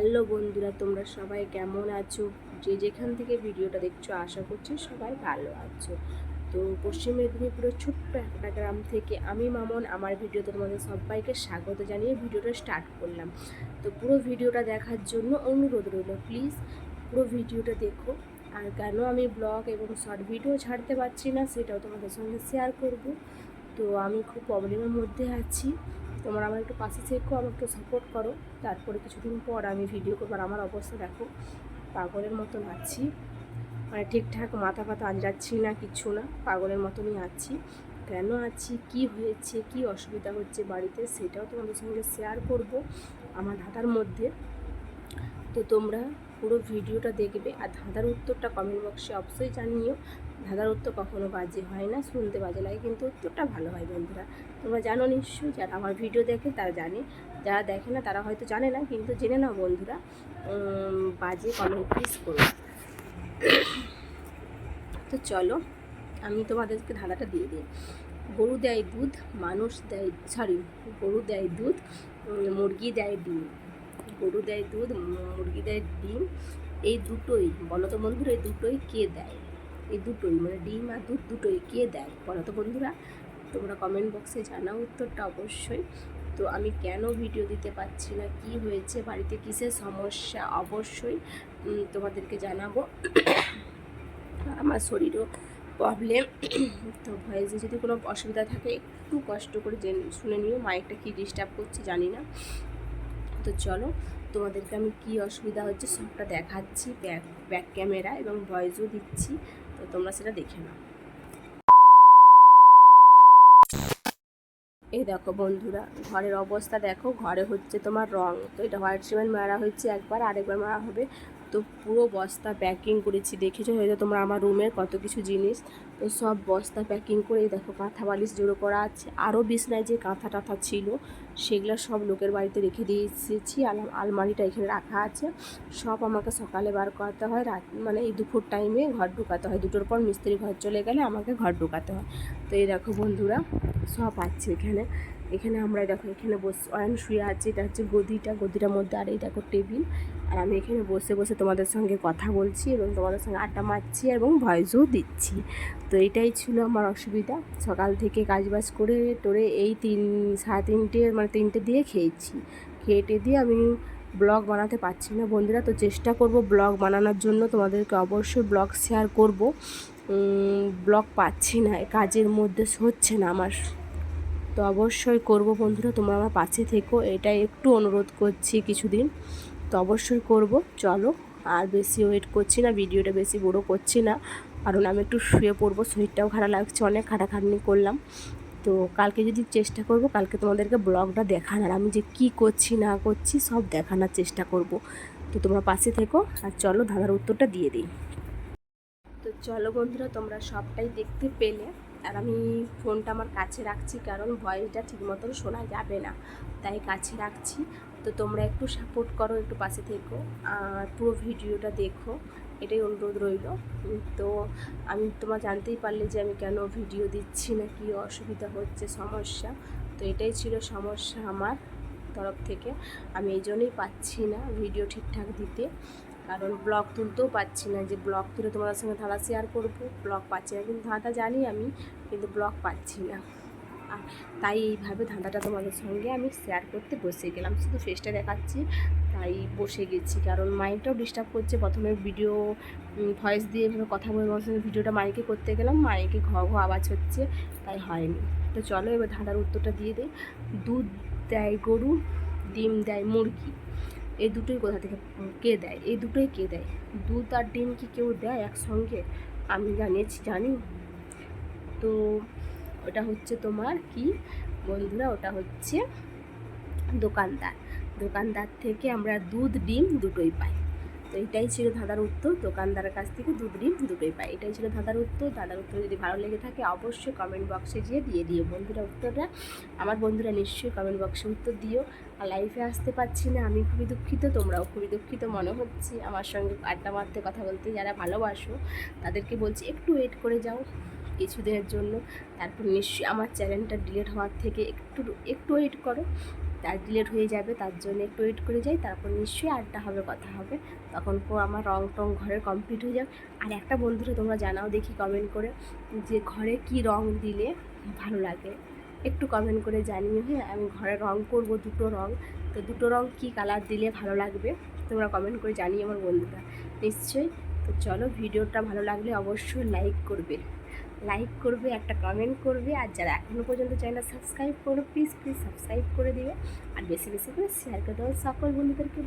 Hello বন্ধুরা, তোমরা সবাই কেমন আছো? যে যেখান থেকে ভিডিওটা দেখছ, আশা করছি সবাই ভালো আছো। তো পশ্চিম মেদিনীপুরের ছোট্ট একটা গ্রাম থেকে আমি মামন, আমার ভিডিওতে তোমাদের সবাইকে স্বাগত জানিয়ে ভিডিওটা স্টার্ট করলাম। তো পুরো ভিডিওটা দেখার জন্য অনুরোধ রইল, প্লিজ পুরো ভিডিওটা দেখো। আর কেন আমি ব্লগ এবং শর্ট ভিডিও ছাড়তে পারছি না, সেটাও তোমাদের সঙ্গে শেয়ার করব। তো আমি খুব প্রবলেমের মধ্যে আছি। তোমরা আমার একটু পাশে থেকো আমার একটু সাপোর্ট করো। তারপরে কিছুদিন পর আমি ভিডিও করব আর আমার অবস্থা দেখো, পাগলের মতন আছি। মানে ঠিকঠাক মাথা ফাথা আনজাচ্ছি না, কিছু না, পাগলের মতনই আছি। কেন আছি, কি হয়েছে, কি অসুবিধা হচ্ছে বাড়িতে, সেটাও তোমাদের সঙ্গে শেয়ার করব আমার ধাঁধার মধ্যে। তো তোমরা পুরো ভিডিওটা দেখবে আর ধাঁধার উত্তরটা কমেন্ট বক্সে অবশ্যই জানিও। ধাঁধার উত্তর কখনো বাজে হয় না, শুনতে বাজে লাগে, কিন্তু উত্তরটা ভালো হয় বন্ধুরা। তোমরা জানো নিশ্চয়ই, যারা আমার ভিডিও দেখে তারা জানে। যারা দেখে না তারা হয়তো জানে না, কিন্তু জেনে নাও বন্ধুরা বাজে কমেন্ট প্লিজ করো। তো চলো, আমি তোমাদেরকে ধাঁধাটা দিয়ে দিই। গরু দেয় দুধ, মানুষ দেয় সরি গরু দেয় দুধ মুরগি দেয় ডিম। গরু দেয় দুধ, মুরগি দেয় ডিম, এই দুটোই বলো তো বন্ধুরা এই দুটোই কে দেয়? এই দুটোই মানে ডিম আর দুধ দুটোই কে দেয়? বলো তো বন্ধুরা, তোমরা কমেন্ট বক্সে জানাও উত্তরটা অবশ্যই। তো আমি কেন ভিডিও দিতে পারছি না? কি হয়েছে? বাড়িতে কিসের সমস্যা? অবশ্যই তোমাদেরকে জানাব। আমার শরীরও প্রবলেম তো ভয়েসে যদি কোনো অসুবিধা থাকে, একটু কষ্ট করে শুনে নিও। মাইকটা কি ডিস্টার্ব করছে জানি না। তো চলো, তোমাদেরকে আমি কি অসুবিধা হচ্ছে সবটা দেখাচ্ছি ব্যাক ব্যাক ক্যামেরা এবং ভয়েসও দিচ্ছি, তো তোমরা সেটা দেখে নাও। এই দেখো বন্ধুরা, ঘরের অবস্থা দেখো, ঘরে হচ্ছে তোমার রং, তো এটা হোয়াইট সিমেন্ট মারা হচ্ছে একবার আরেকবার মারা হবে। তো পুরো বস্তা প্যাকিং করেছি। দেখেছ হয়তো তোমরা আমার রুমের কত কিছু জিনিস। তো সব বস্তা প্যাকিং করে দেখো কাঁথা বালিশ জোড়ো করা আছে। আরও বিছনায় যে কাঁথা টাথা ছিল, সেগুলো সব লোকের বাড়িতে রেখে দিয়ে এসেছি আল- আলমারিটা এখানে রাখা আছে। সব আমাকে সকালে বার করাতে হয়, রাত মানে এই দুপুর টাইমে ঘর ঢুকাতে হয়। দুটোর পর মিস্ত্রি ঘর চলে গেলে আমাকে ঘর ঢুকাতে হয়। তো এই দেখো বন্ধুরা, সব আছে এখানে। এখানে আমরা দেখো, এখানে বসে, অয়ন শুয়ে আছে, এটা হচ্ছে গদিটা, গদিটার মধ্যে আর এই দেখো টেবিল। আর আমি এখানে বসে বসে তোমাদের সঙ্গে কথা বলছি এবং তোমাদের সঙ্গে আড্ডা মারছি এবং ভয়েসও দিচ্ছি। তো এটাই ছিল আমার অসুবিধা। সকাল থেকে কাজবাজ করে টোরে এই তিন, সাড়ে তিনটে মানে তিনটে দিয়ে খেয়েছি। খেয়েটে দিয়ে আমি ব্লগ বানাতে পারছি না বন্ধুরা, তো চেষ্টা করব ব্লগ বানানোর জন্য। তোমাদেরকে অবশ্যই ব্লগ শেয়ার করব। ব্লগ পাচ্ছি না, কাজের মধ্যে হচ্ছে না আমার। তো অবশ্যই করব বন্ধুরা, তোমরা আমার পাশে থেকো, এটাই একটু অনুরোধ করছি কিছুদিন। তো অবশ্যই করব, চলো, আর বেশি ওয়েট করছি না, ভিডিওটা বেশি বড় করছি না, কারণ আমি একটু শুয়ে পড়ব, শরীরটাও খারাপ লাগছে, অনেক খাটাখাটনি করলাম। তো কালকে যদি চেষ্টা করব, কালকে তোমাদেরকে ব্লগটা দেখানোর, আমি যে কি করছি, না করছি, সব দেখানোর চেষ্টা করব। তো তোমরা পাশে থেকো, আর চলো, ধাঁধার উত্তরটা দিয়ে দিই। তো চলো বন্ধুরা, তোমরা সবটাই দেখতে পেলে। আর আমি ফোনটা আমার কাছে রাখছি, কারণ ভয়েসটা ঠিক মতন শোনা যাবে না। তাই কাছে রাখছি। তো তোমরা একটু সাপোর্ট করো, একটু পাশে থেকো। আর পুরো ভিডিওটা দেখো। এটাই অনুরোধ রইল। তো আমি তোমার জানতেই পারলে যে আমি কেন ভিডিও দিচ্ছি না, কি অসুবিধা হচ্ছে, সমস্যা। তো এটাই ছিল সমস্যা আমার তরফ থেকে। আমি এই জন্যই পাচ্ছি না ভিডিও ঠিকঠাক দিতে। কারণ ব্লগ তুলতেও পাচ্ছি না যে ব্লগ তুলে তোমাদের সঙ্গে ধাঁধা শেয়ার করব। ব্লগ পাচ্ছি না, কিন্তু ধাঁধা জানি আমি, কিন্তু ব্লগ পাচ্ছি না। আর তাই এইভাবে ধাঁধাটা তোমাদের সঙ্গে আমি শেয়ার করতে বসে গেলাম, শুধু ফেসটা দেখাচ্ছি, তাই বসে গেছি। কারণ মাইকটাও ডিস্টার্ব করছে, প্রথমে ভিডিও ভয়েস দিয়ে এভাবে কথা বলে তোমার সঙ্গে ভিডিওটা মাইকে করতে গেলাম মাইকে ঘ ঘ আওয়াজ হচ্ছে, তাই হয়নি। তো চলো এবার ধাঁধার উত্তরটা দিয়ে দিই। দুধ দেয় গরু, ডিম দেয় মুরগি। এই দুটোই কোথা থেকে কে দেয়? এই দুটোই কে দেয়? দুধ আর ডিম কি কেউ দেয় একসঙ্গে? আমি জানিয়েছি, জানি। তো ওটা হচ্ছে তোমার কি বন্ধুরা? ওটা হচ্ছে দোকানদার। দোকানদার থেকে আমরা দুধ, ডিম দুটোই পাই। তো এটাই ছিল ধাঁধার উত্তর। দোকানদারের কাছ থেকে দুধ ডিম দুটোই পাই। এটাই ছিল ধাঁধার উত্তর। ধাঁধার উত্তর যদি ভালো লেগে থাকে অবশ্যই কমেন্ট বক্সে গিয়ে দিয়ে দিও। বন্ধুরা, উত্তরটা আমার বন্ধুরা নিশ্চয়ই কমেন্ট বক্সে উত্তর দিও। আর লাইফে আসতে পারছি না। আমি খুবই দুঃখিত, তোমরাও খুবই দুঃখিত, মনে হচ্ছে। আমার সঙ্গে আড্ডা মারতে, কথা বলতে যারা ভালোবাসো, তাদেরকে বলছি একটু ওয়েট করে যাও কিছুদিনের জন্য। তারপর নিশ্চয়ই আমার চ্যানেলটা ডিলিট হওয়ার থেকে একটু একটু ওয়েট করো। তার ডিলেট হয়ে যাবে, তার জন্য একটু ওয়েট করে যাই, তারপর নিশ্চয়ই আড্ডা হবে, কথা হবে। তখন পর আমার রং টং ঘরের কমপ্লিট হয়ে যাবে। আর একটা বন্ধুরা তোমরা জানাও দেখি কমেন্ট করে যে ঘরে কি রং দিলে ভালো লাগে। একটু কমেন্ট করে জানিও হ্যাঁ আমি ঘরে রং করব দুটো রং, তো দুটো রং কী কালার দিলে ভালো লাগবে? তোমরা কমেন্ট করে জানিও আমার বন্ধুরা। নিশ্চয়ই? তো চলো, ভিডিওটা ভালো লাগলে অবশ্যই লাইক করবে। লাইক করবে, একটা কমেন্ট করবে, আর যারা এখনও পর্যন্ত চ্যানেল সাবস্ক্রাইব করো প্লিজ প্লিজ সাবস্ক্রাইব করে দিবে। আর বেশি বেশি করে শেয়ার করে দেবো সকল বন্ধুদেরকে।